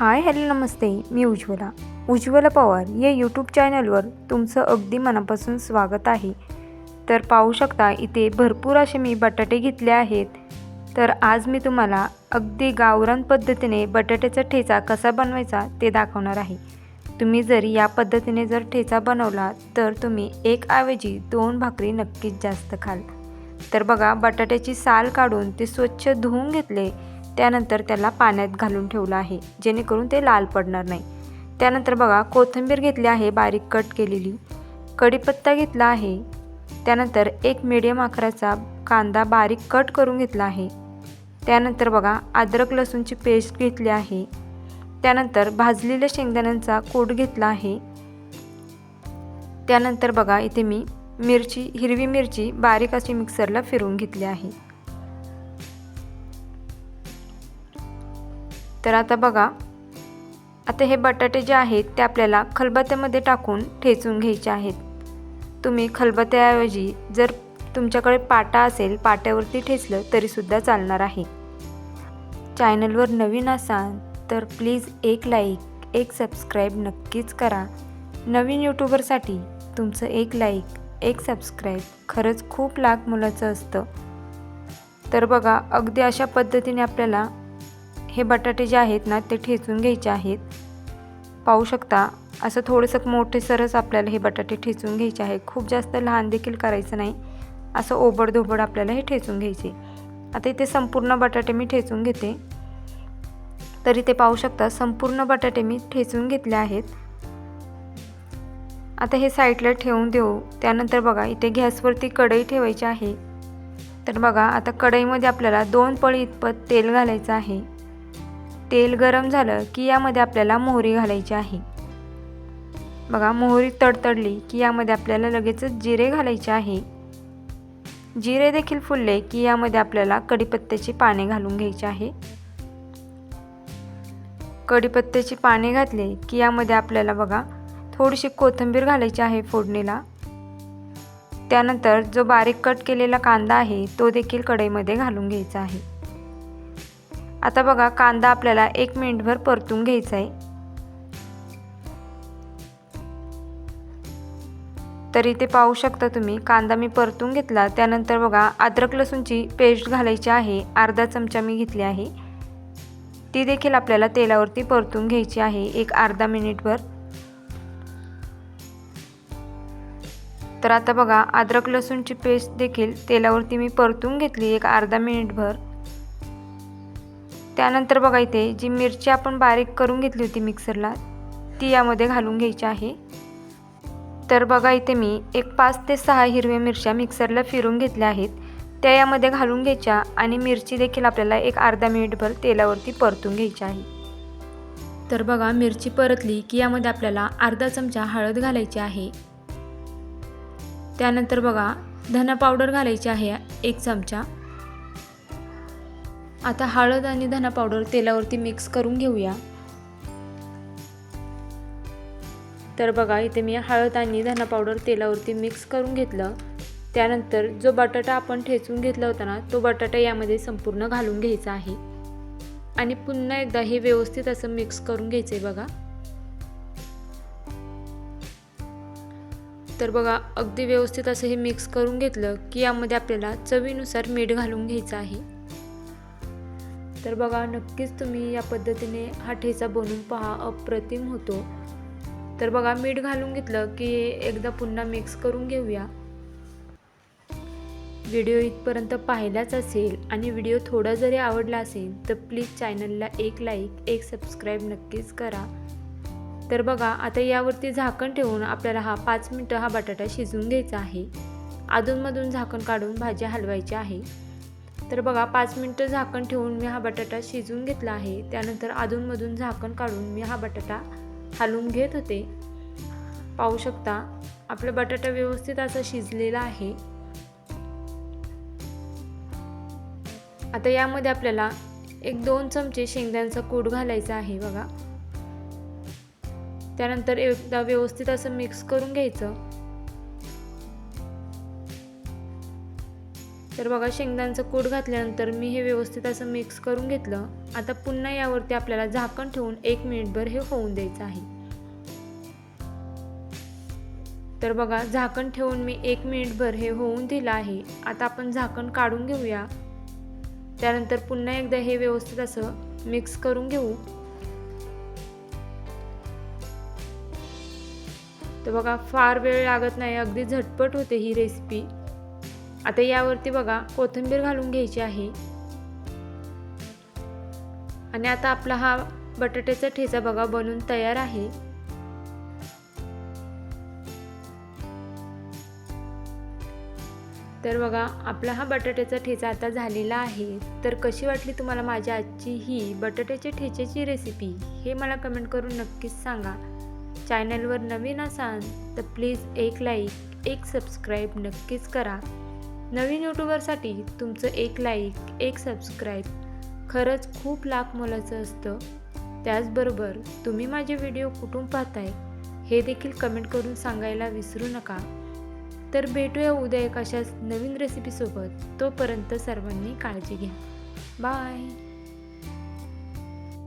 हाय hello नमस्ते. मी उज्ज्वला. उज्ज्वला पवार या यूट्यूब चॅनलवर तुमचं अगदी मनापासून स्वागत आहे. तर पाहू शकता इथे भरपूर असे मी बटाटे घेतले आहेत. तर आज मी तुम्हाला अगदी गावरान पद्धतीने बटाट्याचा ठेचा कसा बनवायचा ते दाखवणार आहे. तुम्ही जर या पद्धतीने जर ठेचा बनवला तर तुम्ही एक ऐवजी दोन भाकरी नक्कीच जास्त खाल. तर बघा बटाट्याची साल काढून ते स्वच्छ धुवून घेतले. त्यानंतर त्याला पाण्यात घालून ठेवलं आहे जेणेकरून ते लाल पडणार नाही. त्यानंतर बघा कोथिंबीर घेतली आहे बारीक कट केलेली. कढीपत्ता घेतला आहे. त्यानंतर एक मिडियम आकाराचा कांदा बारीक कट करून घेतला आहे. त्यानंतर बघा अद्रक लसूणची पेस्ट घेतली आहे. त्यानंतर भाजलेल्या शेंगदाण्यांचा कोट घेतला आहे. त्यानंतर बघा इथे मी मिरची हिरवी मिरची बारीक अशी मिक्सरला फिरवून घेतली आहे. तर आता बघा. आता हे बटाटे जे आहेत ते आपल्याला खलबत्त्यामध्ये टाकून ठेचून घ्यायचे आहेत. तुम्ही खलबत्त्याऐवजी जर तुमच्याकडे पाटा असेल पाट्यावरती ठेचलं तरीसुद्धा चालणार आहे. चॅनलवर नवीन असाल तर प्लीज एक लाईक एक सबस्क्राईब नक्कीच करा. नवीन यूट्यूबरसाठी तुमचं एक लाईक एक सबस्क्राईब खरंच खूप लाख मुलाचं असतं. तर बघा अगदी अशा पद्धतीने आपल्याला हे बटाटे जे आहेत ना ते ठेचून घ्यायचे आहेत. पाहू शकता असं थोडंसं मोठे सरस आपल्याला हे बटाटे ठेचून घ्यायचे आहे खूप जास्त लहान देखील करायचं नाही. असं ओबडधोबड आपल्याला हे ठेचून घ्यायचे. आता इथे संपूर्ण बटाटे मी ठेचून घेते. तर इथे पाहू शकता संपूर्ण बटाटे मी ठेचून घेतले आहेत. आता हे साईडला ठेवून देऊ. त्यानंतर बघा इथे गॅसवरती कढई ठेवायची आहे. तर बघा आता कढईमध्ये आपल्याला दोन पळी इतपत तेल घालायचं आहे. तेल गरम झालं की यामध्ये आपल्याला मोहरी घालायची आहे. बघा मोहरी तडतडली की यामध्ये आपल्याला लगेचच जिरे घालायचे आहे. जिरे देखील फुलले की यामध्ये आपल्याला कढीपत्त्याची पाने घालून घ्यायची आहे. कढीपत्त्याची पाने घातले की यामध्ये आपल्याला बघा थोडीशी कोथिंबीर घालायची आहे फोडणीला. त्यानंतर जो बारीक कट केलेला कांदा आहे तो देखील कढईमध्ये घालून घ्यायचा आहे. आता बघा कांदा आपल्याला एक मिनिटभर परतून घ्यायचा आहे. तर इथे पाहू शकता तुम्ही कांदा मी परतून घेतला. त्यानंतर बघा अद्रक लसूणची पेस्ट घालायची आहे. अर्धा चमचा मी घेतली आहे. ती देखील आपल्याला तेलावरती परतून घ्यायची आहे. एक अर्धा मिनिटभर. तर आता बघा अद्रक लसूणची पेस्ट देखील तेलावरती मी परतून घेतली. एक अर्धा मिनिटभर. त्यानंतर बघा इथे जी मिरची आपण बारीक करून घेतली होती मिक्सरला ती यामध्ये घालून घ्यायची आहे. तर बघा इथे मी एक पाच ते सहा हिरव्या मिरच्या मिक्सरला फिरून घेतल्या आहेत. त्या यामध्ये घालून घ्यायच्या आणि मिरची देखील आपल्याला एक अर्धा मिनिटभर तेलावरती परतून घ्यायची आहे. तर बघा मिरची परतली की यामध्ये आपल्याला अर्धा चमचा हळद घालायची आहे. त्यानंतर बघा धना पावडर घालायची आहे एक चमचा. आता हळद आणि धना पावडर तेलावरती मिक्स करून घेऊया. तर बघा इथे मी हळद आणि धना पावडर तेलावरती मिक्स करून घेतलं. त्यानंतर जो बटाटा आपण ठेचून घेतला होता ना तो बटाटा यामध्ये संपूर्ण घालून घ्यायचा आहे. आणि पुन्हा एकदा हे व्यवस्थित असं मिक्स करून घ्यायचं आहे बघा. तर बघा अगदी व्यवस्थित असं हे मिक्स करून घेतलं की यामध्ये आपल्याला चवीनुसार मीठ घालून घ्यायचं आहे. तर बघा नक्कीच तुम्ही या पद्धतीने हा ठेचा बनवून पहा अप्रतिम होतो. तर बघा मीठ घालून घेतलं की एकदा पुन्हा मिक्स करून घेऊया. व्हिडिओ इथपर्यंत पाहिलाच असेल आणि व्हिडिओ थोडा जरी आवडला असेल तर प्लीज चॅनलला एक लाईक एक सबस्क्राईब नक्कीच करा. तर बघा आता यावरती झाकण ठेवून आपल्याला हा पाच मिनटं हा बटाटा शिजवून घ्यायचा आहे. अधूनमधून झाकण काढून भाज्या हलवायची आहे. तर बघा पाच मिनटं झाकण ठेवून मी हा बटाटा शिजवून घेतला आहे. त्यानंतर अधूनमधून झाकण काढून मी हा बटाटा हलवून घेत होते. पाहू शकता आपला बटाटा व्यवस्थित असा शिजलेला आहे. आता यामध्ये आपल्याला एक दोन चमचे शेंगदाण्याचा कूट घालायचा आहे बघा. त्यानंतर एकदा व्यवस्थित असं मिक्स करून घ्यायचं. तर बघा शेंगदाण्याचं कूट घातल्यानंतर मी हे व्यवस्थित असं मिक्स करून घेतलं. आता पुन्हा यावरती आपल्याला झाकण ठेवून एक मिनिटभर हे होऊन द्यायचं आहे. तर बघा झाकण ठेवून मी एक मिनिटभर हे होऊन दिलं आहे. आता आपण झाकण काढून घेऊया. त्यानंतर पुन्हा एकदा हे व्यवस्थित असं मिक्स करून घेऊ. तर बघा फार वेळ लागत नाही. अगदी झटपट होते ही रेसिपी आता यावरती बघा कोथिंबीर घालून घ्यायची आहे. आणि आता आपला हा बटाट्याचा ठेचा बघा बनून तयार आहे. तर बघा आपला हा बटाट्याचा ठेचा आता झालेला आहे. तर कशी वाटली तुम्हाला माझ्या आजची ही बटाट्याच्या ठेच्याची रेसिपी हे मला कमेंट करून नक्कीच सांगा. चॅनलवर नवीन असाल तर प्लीज एक लाईक एक सबस्क्राईब नक्कीच करा. नवीन यूट्यूबरसाठी तुमचं एक लाईक एक सबस्क्राईब खरंच खूप लाख मोलाचं असतं. त्याचबरोबर तुम्ही माझे व्हिडिओ कुठून पाहताय हे देखील कमेंट करून सांगायला विसरू नका. तर भेटूया उद्या एक अशाच नवीन रेसिपीसोबत तोपर्यंत सर्वांनी काळजी घ्या. बाय